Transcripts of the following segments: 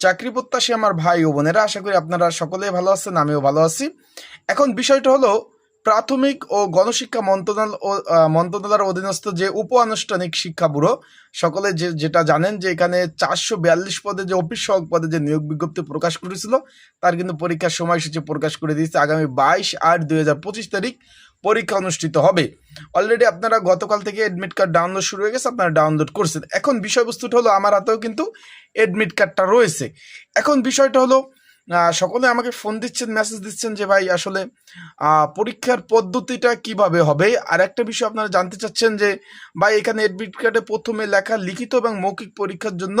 চাকরি প্রত্যাশী আমার ভাই ও বোনেরা, আশা করি আপনারা সকলে ভালো আছেন, আমিও ভালো আছি। এখন বিষয়টা হলো প্রাথমিক ও গণশিক্ষা মন্ত্রণালয় মন্ত্রণালয়ের অধীনস্থ যে উপ আনুষ্ঠানিক শিক্ষা ব্যুরো, সকলে যে, যেটা জানেন যে এখানে চারশো বিয়াল্লিশ পদে যে অফিস সহক পদে যে নিয়োগ বিজ্ঞপ্তি প্রকাশ করেছিল, তার কিন্তু পরীক্ষার সময়সূচি প্রকাশ করে দিয়েছে। আগামী বাইশ আট দুই তারিখ পরীক্ষা অনুষ্ঠিত হবে। অলরেডি আপনারা গতকাল থেকে এডমিট কার্ড ডাউনলোড শুরু হয়ে গেছে, আপনারা ডাউনলোড করছেন। এখন বিষয়বস্তুটা হলো, আমার হাতেও কিন্তু এডমিট কার্ডটা রয়েছে। এখন বিষয়টা হলো সকলে আমাকে ফোন দিচ্ছেন মেসেজ দিচ্ছেন যে, ভাই, আসলে পরীক্ষার পদ্ধতিটা কীভাবে হবে? আর একটা বিষয় আপনারা জানতে চাচ্ছেন যে, ভাই, এখানে এডমিট কার্ডে প্রথমে লেখা লিখিত এবং মৌখিক পরীক্ষার জন্য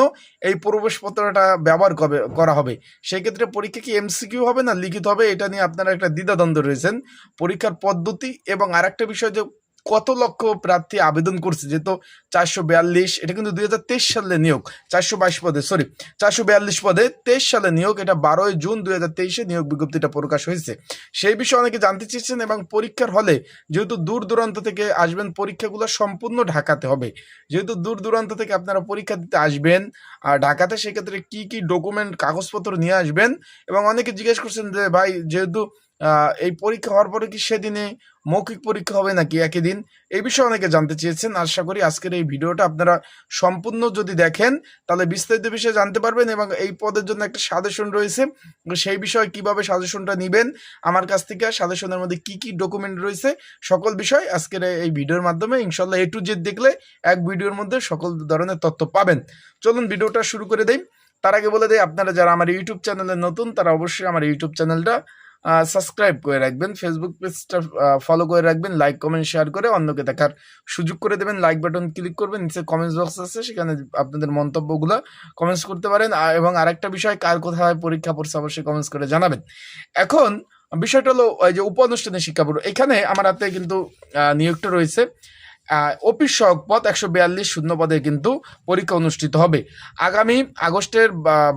এই প্রবেশপত্রটা ব্যবহার কবে, করা হবে? সেই ক্ষেত্রে পরীক্ষা কি এমসিকিউ হবে না লিখিত হবে? এটা নিয়ে আপনারা একটা দ্বিধাদ্বন্দ্ব রয়েছেন। পরীক্ষার পদ্ধতি এবং আরেকটা বিষয় যে কত লক্ষ প্রার্থী আবেদন করছে? যেহেতু চারশো বিয়াল্লিশ, এটা কিন্তু দুই হাজার তেইশ সালে নিয়োগ। চারশো বাইশ পদে সরি চারশো বিয়াল্লিশ পদে তেইশ সালে নিয়োগ, এটা বারোই জুন দুই হাজার তেইশে নিয়োগ বিজ্ঞপ্তিটা প্রকাশ হয়েছে। সেই বিষয়ে অনেকে জানতে চেয়েছেন এবং পরীক্ষার হলে যেহেতু দূর দূরান্ত থেকে আসবেন, পরীক্ষাগুলো সম্পূর্ণ ঢাকাতে হবে। যেহেতু দূর দূরান্ত থেকে আপনারা পরীক্ষা দিতে আসবেন, আর ঢাকাতে সেক্ষেত্রে কি কি ডকুমেন্ট কাগজপত্র নিয়ে আসবেন? এবং অনেকে জিজ্ঞেস করছেন যে, ভাই, যেহেতু এই পরীক্ষা হওয়ার পরে কি সেদিনে মৌখিক পরীক্ষা হবে নাকি একই দিন? এই বিষয়ে অনেকে জানতে চেয়েছেন। আশা করি আজকের এই ভিডিওটা আপনারা সম্পূর্ণ যদি দেখেন, তাহলে বিস্তারিত বিষয়ে জানতে পারবেন এবং এই পদের জন্য একটা সাজেশন রয়েছে। সেই বিষয়ে কীভাবে সাজেশনটা নেবেন, আমার কাছ থেকে সাজেশনের মধ্যে কি কি ডকুমেন্ট রয়েছে, সকল বিষয় আজকের এই ভিডিওর মাধ্যমে ইনশাল্লাহ এ টু জেড দেখলে এক ভিডিওর মধ্যে সকল ধরনের তথ্য পাবেন। চলুন ভিডিওটা শুরু করে দেই। তার আগে বলে দেয় আপনারা যারা আমার ইউটিউব চ্যানেলে নতুন, তারা অবশ্যই আমার ইউটিউব চ্যানেলটা সাবস্ক্রাইব করে রাখবেন ফেসবুক পেজটা ফলো করে রাখবেন লাইক কমেন্ট শেয়ার করে অন্যকে দেখার সুযোগ করে দেবেন। লাইক বাটন ক্লিক করবেন, নিচে কমেন্টস বক্স আছে, সেখানে আপনাদের মন্তব্যগুলো কমেন্টস করতে পারেন। এবং আরেকটা বিষয়, কার কোথায় পরীক্ষা পড়ছে, অবশ্যই কমেন্টস করে জানাবেন। এখন, বিষয়টা হলো যে উপ অনুষ্ঠানের শিক্ষা ব্যুরো এখানে আমার হাতে কিন্তু নিয়োগটা রয়েছে। অফিস সহক পদ একশো বিয়াল্লিশ, শূন্য পদে কিন্তু পরীক্ষা অনুষ্ঠিত হবে। আগামী আগস্টের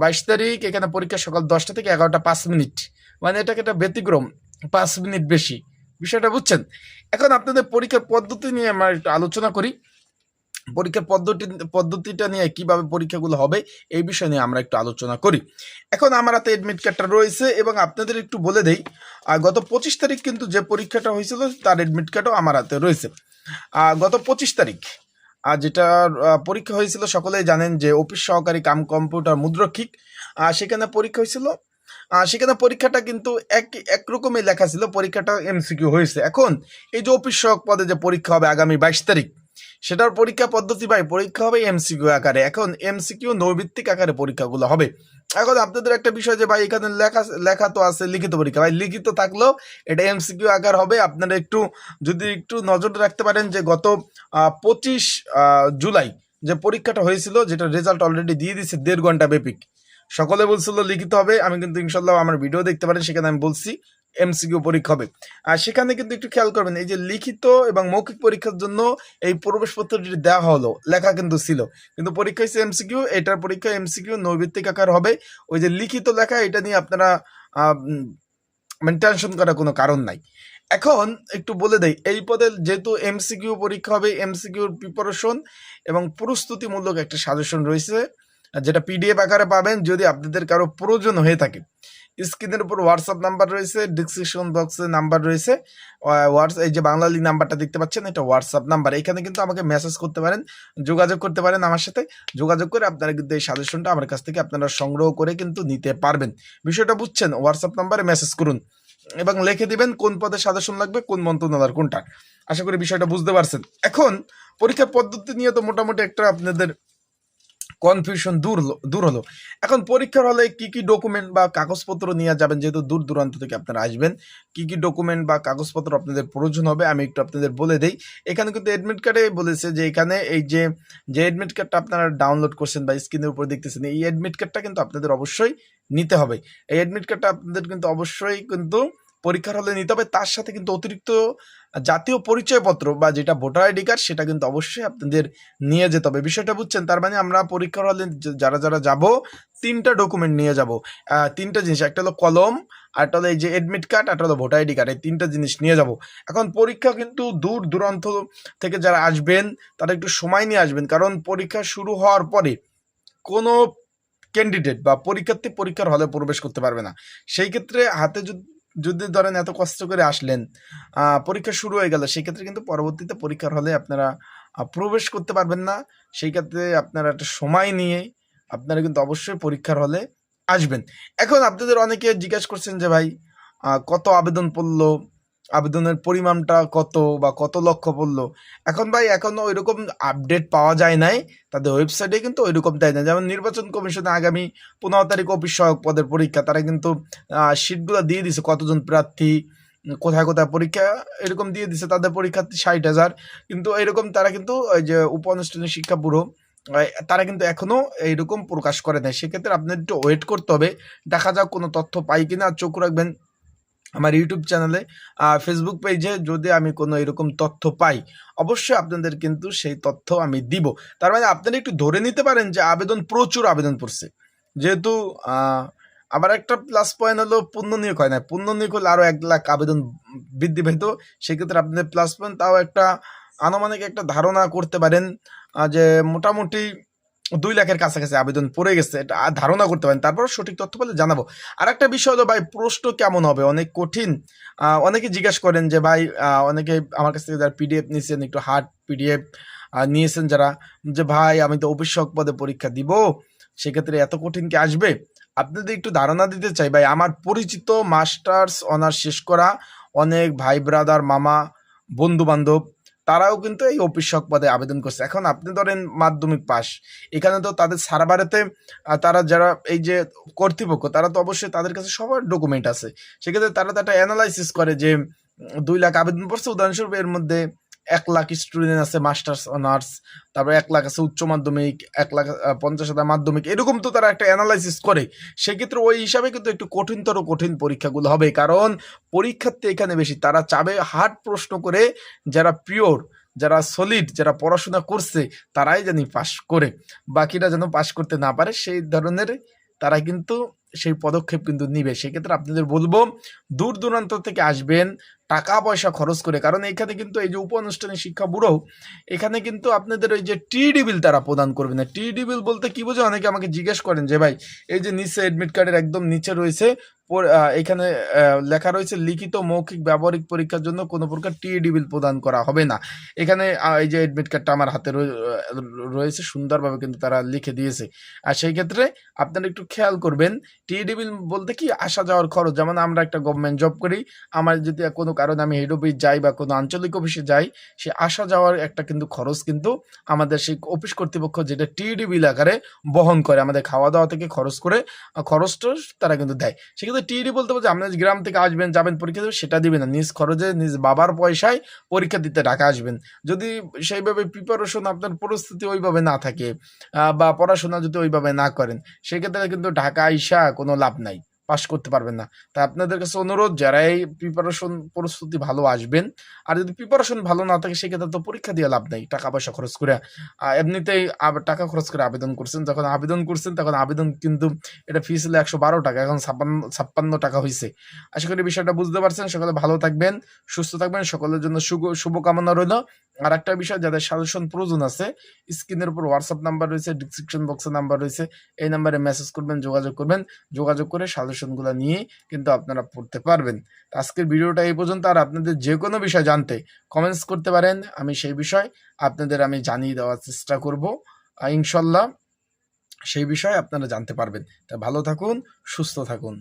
বাইশ তারিখ, এখানে পরীক্ষা সকাল দশটা থেকে এগারোটা পাঁচ মিনিট। মানে এটাকে একটা ব্যতিক্রম, পাঁচ মিনিট বেশি। বিষয়টা বুঝছেন? এখন আপনাদের পরীক্ষার পদ্ধতি নিয়ে আমরা একটু আলোচনা করি। পরীক্ষার পদ্ধতি, পদ্ধতিটা নিয়ে কীভাবে পরীক্ষাগুলো হবে, এই বিষয় নিয়ে আমরা একটু আলোচনা করি। এখন আমার হাতে এডমিট কার্ডটা রয়েছে এবং আপনাদের একটু বলে দেই গত পঁচিশ তারিখ কিন্তু যে পরীক্ষাটা হয়েছিল, তার এডমিট কার্ডও আমার হাতে রয়েছে। গত পঁচিশ তারিখ আর যেটা পরীক্ষা হয়েছিল, সকলেই জানেন যে অফিস সহকারী কাম কম্পিউটার মুদ্রক্ষিক সেখানে পরীক্ষা হয়েছিল। সেখানে পরীক্ষাটা কিন্তু এক, একরকমই লেখা ছিল, পরীক্ষাটা এমসিকিউ হয়েছে। এখন এই যে অফিস সহক পদে যে পরীক্ষা হবে আগামী বাইশ তারিখ, সেটার পরীক্ষা পদ্ধতি ভাই, পরীক্ষা হবে এমসিকিউ আকারে। এখন এমসিকিউ নৈবিত্তিক আকারে পরীক্ষাগুলো হবে। এখন আপনাদের একটা বিষয় যে ভাই, এখানে লেখা লেখা তো আছে লিখিত পরীক্ষা। ভাই, লিখিত থাকলেও এটা এমসিকিউ আকার হবে। আপনারা একটু, যদি একটু নজর রাখতে পারেন যে গত পঁচিশ জুলাই যে পরীক্ষাটা হয়েছিল যেটা রেজাল্ট অলরেডি দিয়ে দিচ্ছে দেড় ঘণ্টা ব্যাপিক। সকলে বলছিল লিখিত হবে, আমি কিন্তু ইনশাল্লাহ আমার ভিডিও দেখতে পারেন, সেখানে আমি বলছি এমসিকিউ পরীক্ষা হবে। আর সেখানে কিন্তু একটু খেয়াল করবেন, এই যে লিখিত এবং মৌখিক পরীক্ষার জন্য এই প্রবেশপত্রটি দেওয়া হলো, লেখা কিন্তু ছিল। কিন্তু পরীক্ষা হচ্ছে এমসিকিউ এটার পরীক্ষা এমসিকিউ নৈবিত্তিক আকার হবে। ওই যে লিখিত লেখা, এটা নিয়ে আপনারা মানে টেনশন করার কোনো কারণ নাই। এখন একটু বলে দেই, এই পদে যেহেতু এমসিকিউ পরীক্ষা হবে এমসিকিউর প্রিপারেশন এবং প্রস্তুতিমূলক একটা সাজেশন রয়েছে। যেটা পিডিএফ আকারে পাবেন যদি আপনাদের কারও প্রয়োজন হয়ে থাকে। স্ক্রিনের উপর হোয়াটসঅ্যাপ নাম্বার রয়েছে ডিসক্রিপশন বক্সে নাম্বার রয়েছে। হোয়াটস এই যে বাংলালি নাম্বারটা দেখতে পাচ্ছেন, এটা হোয়াটসঅ্যাপ নাম্বার এখানে কিন্তু আমাকে মেসেজ করতে পারেন, যোগাযোগ করতে পারেন আমার সাথে। যোগাযোগ করে আপনারা কিন্তু এই সাজেশনটা আমার কাছ থেকে আপনারা সংগ্রহ করে কিন্তু নিতে পারবেন। বিষয়টা বুঝছেন হোয়াটসঅ্যাপ নাম্বারে মেসেজ করুন এবং লিখে দিবেন কোন পদে সাজেশন লাগবে, কোন মন্ত্রণালয়ের কোনটা। আশা করি বিষয়টা বুঝতে পারছেন। এখন পরীক্ষার পদ্ধতি নিয়ে তো মোটামুটি একটা আপনাদের কনফিউশন দূর দূর হলো। এখন পরীক্ষার হলে কি কি ডকুমেন্ট বা কাগজপত্র নিয়ে যাবেন যেহেতু দূর দূরান্ত থেকে আপনারা আসবেন, কি কি ডকুমেন্ট বা কাগজপত্র আপনাদের প্রয়োজন হবে আমি একটু আপনাদের বলে দেই। এখানে কিন্তু অ্যাডমিট কার্ডে বলেছে যে এখানে এই যে যে অ্যাডমিট কার্ডটা আপনারা ডাউনলোড করছেন বা স্ক্রিনের উপর দেখতেছেন, এই অ্যাডমিট কার্ডটা কিন্তু আপনাদের অবশ্যই নিতে হবে। এই অ্যাডমিট কার্ডটা আপনাদের কিন্তু অবশ্যই কিন্তু পরীক্ষার হলে নিতে হবে। তার সাথে কিন্তু অতিরিক্ত জাতীয় পরিচয়পত্র বা যেটা ভোটার আইডি কার্ড, সেটা কিন্তু অবশ্যই আপনাদের নিয়ে যেতে হবে। বিষয়টা বুঝছেন? তার মানে আমরা পরীক্ষার হলে যারা যারা যাব, তিনটা ডকুমেন্ট নিয়ে যাব। তিনটা জিনিস, একটা হলো কলম, আর একটা হলো এই যে এডমিট কার্ড একটা হলো ভোটার আইডি কার্ড। এই তিনটা জিনিস নিয়ে যাব। এখন পরীক্ষা কিন্তু দূর দূরান্ত থেকে যারা আসবেন, তারা একটু সময় নিয়ে আসবেন। কারণ পরীক্ষা শুরু হওয়ার পরে কোনো ক্যান্ডিডেট বা পরীক্ষার্থী পরীক্ষার হলে প্রবেশ করতে পারবে না। সেই ক্ষেত্রে হাতে যদি যদি ধরেন এত কষ্ট করে আসলেন পরীক্ষা শুরু হয়ে গেল, সেক্ষেত্রে কিন্তু পরবর্তীতে পরীক্ষার হলে আপনারা প্রবেশ করতে পারবেন না। সেই ক্ষেত্রে আপনারা একটা সময় নিয়ে আপনারা কিন্তু অবশ্যই পরীক্ষার হলে আসবেন। এখন আপনাদের অনেকে জিজ্ঞাসা করছেন যে ভাই কত আবেদন পড়ল? আবেদনের পরিমাণটা কত বা কত লক্ষ পড়ল? এখন ভাই, এখনও ওইরকম আপডেট পাওয়া যায় নাই। তাদের ওয়েবসাইটে কিন্তু ওইরকম দেয় না। যেমন নির্বাচন কমিশনে আগামী পনেরো তারিখ অফিস সহায়ক পদের পরীক্ষা। তারা কিন্তু সিটগুলো দিয়ে দিছে কতজন প্রার্থী, কোথায় কোথায় পরীক্ষা, এরকম দিয়ে দিছে। তাদের পরীক্ষা ষাট হাজার। কিন্তু এরকম তারা কিন্তু ওই যে উপ আনুষ্ঠানিক শিক্ষা ব্যুরো তারা কিন্তু এখনও এইরকম প্রকাশ করে নাই। সেক্ষেত্রে আপনার একটু ওয়েট করতে হবে। দেখা যাক কোনো তথ্য পাই কিনা। চোখ রাখবেন আমার ইউটিউব চ্যানেলে ফেসবুক পেজে যদি আমি কোনো এরকম তথ্য পাই, অবশ্যই আপনাদের কিন্তু সেই তথ্য আমি দিব। তার মানে আপনারা একটু ধরে নিতে পারেন যে আবেদন প্রচুর আবেদন পড়ছে যেহেতু আবার একটা প্লাস পয়েন্ট হলো পূর্ণ নিয়োগ হয় না। পূর্ণ নিয়োগ হলে আরও এক লাখ আবেদন বৃদ্ধি পেত। সেক্ষেত্রে আপনাদের প্লাস পয়েন্ট তাও একটা আনুমানিক একটা ধারণা করতে পারেন যে মোটামুটি দুই লাখের কাছাকাছি আবেদন পড়ে গেছে, এটা ধারণা করতে পারেন। তারপর সঠিক তথ্য পেলে জানাব। আর একটা বিষয় হলো, ভাই, প্রশ্ন কেমন হবে? অনেক কঠিন। অনেকে জিজ্ঞাসা করেন যে, ভাই অনেকে আমার কাছ থেকে যারা পিডিএফ নিয়েছেন, একটু হার্ড পিডিএফ নিয়েছেন যারা, যে, ভাই, আমি তো অফিসক পদে পরীক্ষা দিব, সেক্ষেত্রে এত কঠিন কি আসবে? আপনাদের একটু ধারণা দিতে চাই, ভাই। আমার পরিচিত মাস্টার্স অনার্স শেষ করা অনেক ভাই ব্রাদার মামা বন্ধু বান্ধব তারাও কিন্তু এই অফিস অফিসক পদে আবেদন করছে। এখন আপনি ধরেন মাধ্যমিক পাস, এখানে তো তাদের সার্ভারেতে তারা যারা এই যে কর্তৃপক্ষ, তারা তো অবশ্যই তাদের কাছে সবার ডকুমেন্ট আছে। সেক্ষেত্রে তারা তো একটা অ্যানালাইসিস করে যে দুই লাখ আবেদন করছে, উদাহরণস্বরূপ এর মধ্যে এক লাখ স্টুডেন্ট আছে মাস্টার্স অনার্স তারপরে এক লাখ আছে উচ্চ মাধ্যমিক, এক লাখ পঞ্চাশ হাজার মাধ্যমিক। এরকম তো তারা একটা অ্যানালাইসিস করে। সেক্ষেত্রে ওই হিসাবে কিন্তু একটু কঠিনতর, কঠিন পরীক্ষাগুলো হবে। কারণ পরীক্ষার্থী এখানে বেশি, তারা চাবে হার্ড প্রশ্ন করে যারা পিওর যারা সলিড যারা পড়াশোনা করছে, তারাই জানি পাশ করে। বাকিরা যেন পাশ করতে না পারে, সেই ধরনের তারা কিন্তু সেই পদক্ষেপ কিন্তু নিবে। সেক্ষেত্রে আপনাদের বলব, দূর দূরান্ত থেকে আসবেন টাকা পয়সা খরচ করে, কারণ এখানে কিন্তু এই যে উপ আনুষ্ঠানিক শিক্ষা ব্যুরো, এখানে কিন্তু আপনাদের ওই যে টিডি বিল তারা প্রদান করবে না। টিডি বিল বলতে কি বোঝে অনেকে আমাকে জিজ্ঞেস করেন যে, ভাই, এই যে নিচে অ্যাডমিট কার্ডের একদম নিচে রয়েছে এখানে লেখা রয়েছে লিখিত মৌখিক ব্যবহারিক পরীক্ষার জন্য কোনো প্রকার টিডি বিল প্রদান করা হবে না। এখানে এই যে এডমিট কার্ডটা আমার হাতে রয়ে- রয়েছে, সুন্দরভাবে কিন্তু তারা লিখে দিয়েছে। আর সেই ক্ষেত্রে আপনারা একটু খেয়াল করবেন টিডি বিল বলতে কি, আসা যাওয়ার খরচ। যেমন আমরা একটা গভর্নমেন্ট জব করি, আমার যদি কোনো কারণে আমি হেড অফিস যাই বা কোনো আঞ্চলিক অফিসে যাই, সে আসা যাওয়ার একটা কিন্তু খরচ কিন্তু আমাদের সেই অফিস কর্তৃপক্ষ যেটা টিডি বিল আকারে বহন করে, আমাদের খাওয়া দাওয়া থেকে খরচ করে খরচটা তারা কিন্তু দেয়। সেক্ষেত্রে টিডি বলতে বলছে আপনার গ্রাম থেকে আসবেন, যাবেন, পরীক্ষা দেবেন, সেটা দিবে না। নিজ খরচে নিজ বাবার পয়সায় পরীক্ষা দিতে ঢাকা আসবেন। যদি সেইভাবে প্রিপারেশন আপনার পরিস্থিতি ওইভাবে না থাকে বা পড়াশোনা যদি ওইভাবে না করেন, সেক্ষেত্রে কিন্তু ঢাকা আইসা কোনো লাভ নাই। পাস করতে পারবেন না। তাই আপনাদের কাছে অনুরোধ যারা এই প্রিপারেশন প্রস্তুতি ভালো আসবেন, আর যদি প্রিপারেশন ভালো না থাকে, সেক্ষেত্রে তো পরীক্ষা দিয়ে লাভ নেই, টাকা পয়সা খরচ করে। এমনিতেই টাকা খরচ করে আবেদন করছেন যখন আবেদন করছেন, তখন আবেদন কিন্তু এটা ফি ছিল একশো বারো টাকা, এখন ছাপ্পান্ন ছাপ্পান্ন টাকা হয়েছে আশা করি বিষয়টা বুঝতে পারছেন, সকলে ভালো থাকবেন, সুস্থ থাকবেন, সকলের জন্য শুভ, শুভকামনা রইল। আর একটা বিষয়, যাদের সাজেশন প্রয়োজন আছে, স্ক্রিনের উপর হোয়াটসঅ্যাপ নাম্বার রয়েছে ডিসক্রিপশন বক্সে নাম্বার রয়েছে, এই নাম্বারে মেসেজ করবেন, যোগাযোগ করবেন, যোগাযোগ করে সাজেশনগুলো নিয়ে কিন্তু আপনারা পড়তে পারবেন। আজকের ভিডিওটা এই পর্যন্ত। আর আপনাদের যে কোনো বিষয় জানতে কমেন্টস করতে পারেন। আমি সেই বিষয় আপনাদের আমি জানিয়ে দেওয়ার চেষ্টা করব। ইনশাল্লাহ সেই বিষয়ে আপনারা জানতে পারবেন। তা ভালো থাকুন, সুস্থ থাকুন।